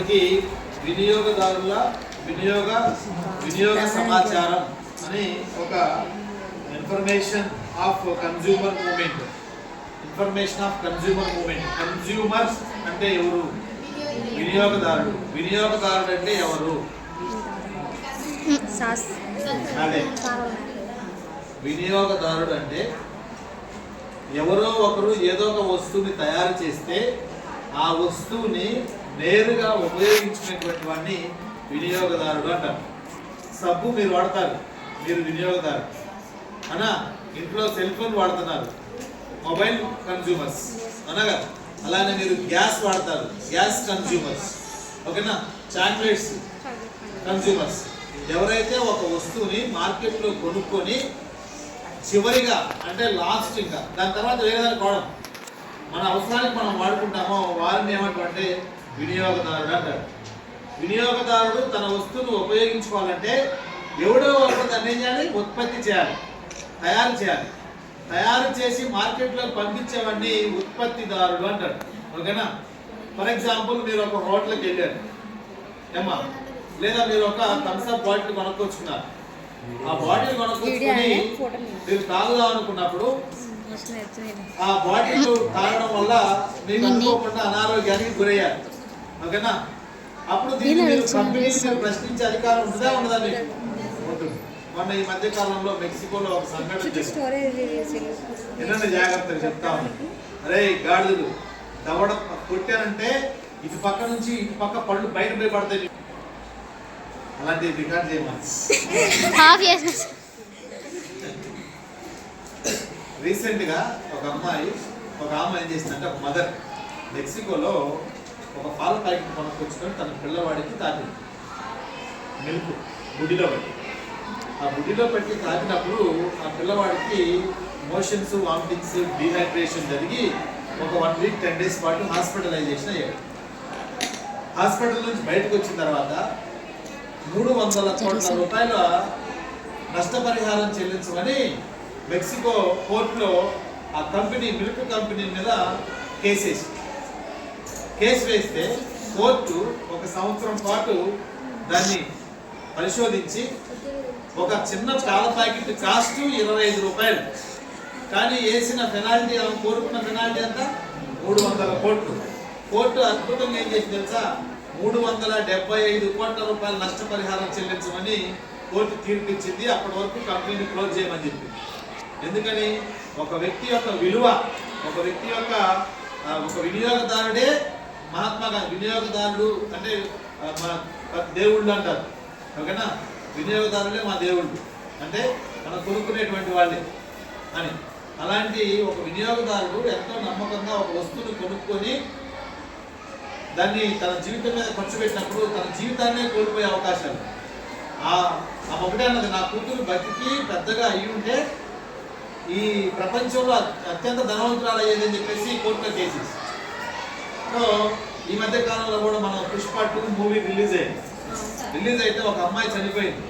మనకి వినియోగదారుల వినియోగ వినియోగ సమాచారం అని ఒక information of consumer moment information of consumer moment consumers అంటే ఎవరు? వినియోగదారుడు. వినియోగదారుడు అంటే ఎవరు? అదే. వినియోగదారుడు అంటే ఎవరో ఒకరు ఏదో ఒక వస్తువుని తయారు చేస్తే ఆ వస్తువుని నేరుగా ఉపయోగించుకునేటువంటి వాడిని వినియోగదారుడు అంటారు. సబ్బు మీరు వాడతారు మీరు వినియోగదారు. అనా ఇంట్లో సెల్ ఫోన్ వాడుతున్నారు మొబైల్ కన్జ్యూమర్స్ అనగా అలానే మీరు గ్యాస్ వాడతారు గ్యాస్ కన్జ్యూమర్స్ ఓకేనా? చాక్లెట్స్ కన్జ్యూమర్స్ ఎవరైతే ఒక వస్తువుని మార్కెట్లో కొనుక్కొని చివరిగా అంటే లాస్ట్ ఇంకా దాని తర్వాత వేరే దానికి వాడడం మన అవసరానికి మనం వాడుకుంటామో వారిని ఏమంటారంటే వినియోగదారుడు అంటారు వినియోగదారుడు తన వస్తువును ఉపయోగించుకోవాలంటే ఎవడో ఒకరు దాన్ని ఏం చేయాలి? ఉత్పత్తి చేయాలి. తయారు చేయాలి. తయారు చేసి మార్కెట్లో పంపించేవాడిని ఉత్పత్తిదారుడు అంటాడు. ఓకేనా? ఫర్ ఎగ్జాంపుల్ మీరు ఒక హోటల్కి వెళ్ళారు. ఏమ్మా? లేదా మీరు ఒక థమ్స్అప్ బాటిల్ కొనుక్కొచ్చుకున్నారు. ఆ బాటిల్ కొనుక్కొచ్చుకొని మీరు తాగుదాం అనుకున్నప్పుడు ఆ బాటిల్ తాగడం వల్ల మీకు అనుకోకుండా అనారోగ్యానికి గురయ్యారు. ఓకేనా? అప్పుడు దీన్ని మీరు కంపెనీని మీరు ప్రశ్నించే అధికారం ఉంటుందా ఉండదా మీకు ఉంటుంది మొన్న ఈ మధ్య కాలంలో మెక్సికోలో ఒక సంఘటన ఎన్నెన్న జాగ్రత్తలు చెప్తా అరే గాడిదలు దవడ కొట్టానంటే ఇటు పక్క నుంచి ఇటు పక్క పళ్ళు బయట పోయి పడతాయి. అలాంటివి రికార్డ్ చేయమని. రీసెంట్గా ఒక అమ్మాయి ఒక ఆమె ఏం చేసిందంటే ఒక మదర్ మెక్సికోలో ఒక పాల ప్యాకెట్ కొనుక్కొచ్చుకొని తన పిల్లవాడికి తాపింది మిల్క్ గుడిలో పెట్టి. ఆ గుడిలో పెట్టి తాపినప్పుడు ఆ పిల్లవాడికి మోషన్స్ వామిటింగ్స్ డీహైడ్రేషన్ జరిగి ఒక వన్ వీక్ టెన్ డేస్ పాటు హాస్పిటలైజేషన్ అయ్యాడు. హాస్పిటల్ నుంచి బయటకు వచ్చిన తర్వాత మూడు వందల కోట్ల రూపాయల నష్టపరిహారం చెల్లించమని మెక్సికో కోర్టులో ఆ కంపెనీ మిల్క్ కంపెనీ మీద కేసు వేసి కేసు వేస్తే కోర్టు ఒక సంవత్సరం పాటు దాన్ని పరిశోధించి ఒక చిన్న పాల ప్యాకెట్ కాస్ట్ ఇరవై ఐదు రూపాయలు. కానీ వేసిన పెనాల్టీ ఆమె కోరుకున్న పెనాల్టీ అంతా మూడు వందల కోట్లు. కోర్టు అద్భుతంగా ఏం చేసి తెలుసా? మూడు వందల డెబ్బై ఐదు కోట్ల రూపాయల నష్టపరిహారం చెల్లించమని కోర్టు తీర్పు ఇచ్చింది అప్పటి వరకు కంపెనీని క్లోజ్ చేయమని చెప్పి ఎందుకని? ఒక వ్యక్తి యొక్క విలువ ఒక వ్యక్తి యొక్క ఒక వినియోగదారుడే మహాత్మా గాంధీ వినియోగదారుడు అంటే మన దేవుళ్ళు అంటారు. ఓకేనా? వినియోగదారులే మా దేవుళ్ళు. అంటే మనం కొనుక్కునేటువంటి వాళ్ళే అని. అలాంటి ఒక వినియోగదారుడు ఎంతో నమ్మకంగా ఒక వస్తువుని కొనుక్కొని దాన్ని తన జీవితం మీద ఖర్చు పెట్టినప్పుడు తన జీవితాన్నే కోల్పోయే అవకాశాలు. ఆ ఒకటే అన్నది నా కూతురు బతికి పెద్దగా అయి ఉంటే ఈ ప్రపంచంలో అత్యంత ధనవంతురాలు అయ్యేది అని చెప్పేసి కోర్టులో కేసెస్ సో ఈ మధ్య కాలంలో కూడా మనం పుష్ప టూ మూవీ రిలీజ్ అయింది. రిలీజ్ అయితే ఒక అమ్మాయి చనిపోయింది.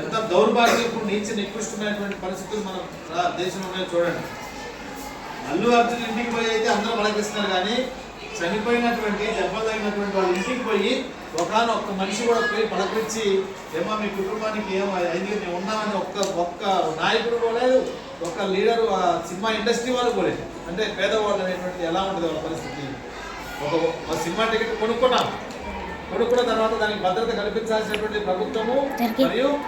ఎంత దౌర్భాగ్యపు నీచ నికృష్టమైనటువంటి పరిస్థితులు మన దేశంలో ఉన్నాయో చూడండి. అల్లు అర్జున్ ఇంటికి పోయి అయితే అందరూ పలకరిస్తున్నారు కానీ చనిపోయినటువంటి దెబ్బలు తగినటువంటి వాళ్ళ ఇంటికి పోయి ఒకానొక్క మనిషి కూడా పోయి పలకరించి ఏమో మీ కుటుంబానికి ఏమో అయింది మేము ఉన్నామని ఒక్క ఒక్క నాయకుడు పోలేదు ఒక్క లీడరు ఆ సినిమా ఇండస్ట్రీ వాళ్ళు పోలేదు అంటే పేదవాళ్ళు అనేటువంటి ఎలా ఉంటుంది వాళ్ళ పరిస్థితి. ఒక సినిమా టికెట్ కొనుక్కున్నాం. కొనుక్కున్న తర్వాత దానికి భద్రత కల్పించాల్సినటువంటి ప్రభుత్వము మరియు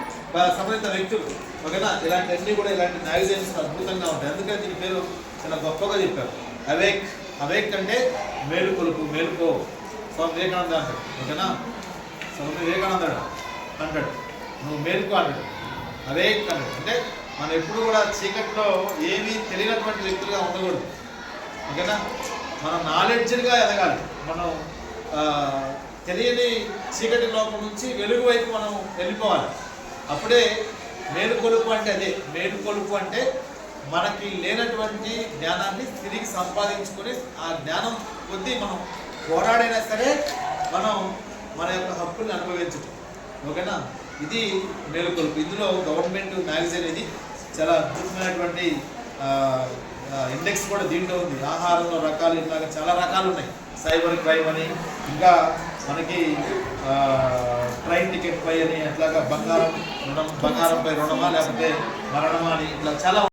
సంబంధిత వ్యక్తులు. ఓకేనా? ఇలాంటివన్నీ కూడా ఇలాంటి మ్యాగజైన్స్ అద్భుతంగా ఉంటాయి. అందుకని దీని పేరు చాలా గొప్పగా చెప్పారు. అవేక్. అవేక్ అంటే మేలుకొలుపు మేలుకో. స్వామి వివేకానంద అంటాడు. ఓకేనా? స్వామి వివేకానంద అంటాడు. నువ్వు మేలుకో అంటాడు. అవేక్ అంటాడు. అంటే మనం ఎప్పుడు కూడా చీకట్లో ఏమీ తెలియనటువంటి వ్యక్తులుగా ఉండకూడదు. ఓకేనా? మనం నాలెడ్జ్గా ఎదగాలి. మనం తెలియని చీకటి లోపల నుంచి వెలుగు వైపు మనం వెళ్ళిపోవాలి. అప్పుడే మేలుకొలుపు అంటే అదే. మేలుకొలుపు అంటే మనకి లేనటువంటి జ్ఞానాన్ని తిరిగి సంపాదించుకొని ఆ జ్ఞానం కొద్దీ మనం పోరాడైనా సరే మనం మన యొక్క హక్కుల్ని అనుభవించటం ఓకేనా? ఇది మేలుకొలుపు ఇందులో గవర్నమెంట్ మ్యాగజైన్ ఇది. చాలా అద్భుతమైనటువంటి ఇండెక్స్ కూడా దీంట్లో ఉంది. ఆహారంలో రకాలు ఇట్లాగా చాలా రకాలు ఉన్నాయి. సైబర్ క్రైమ్ అని ఇంకా మనకి ఆ, ట్రైన్ టికెట్ పై అని అట్లాగా బంగారం రుణం బంగారంపై రుణమా లేకపోతే మరణమా అని ఇట్లా చాలా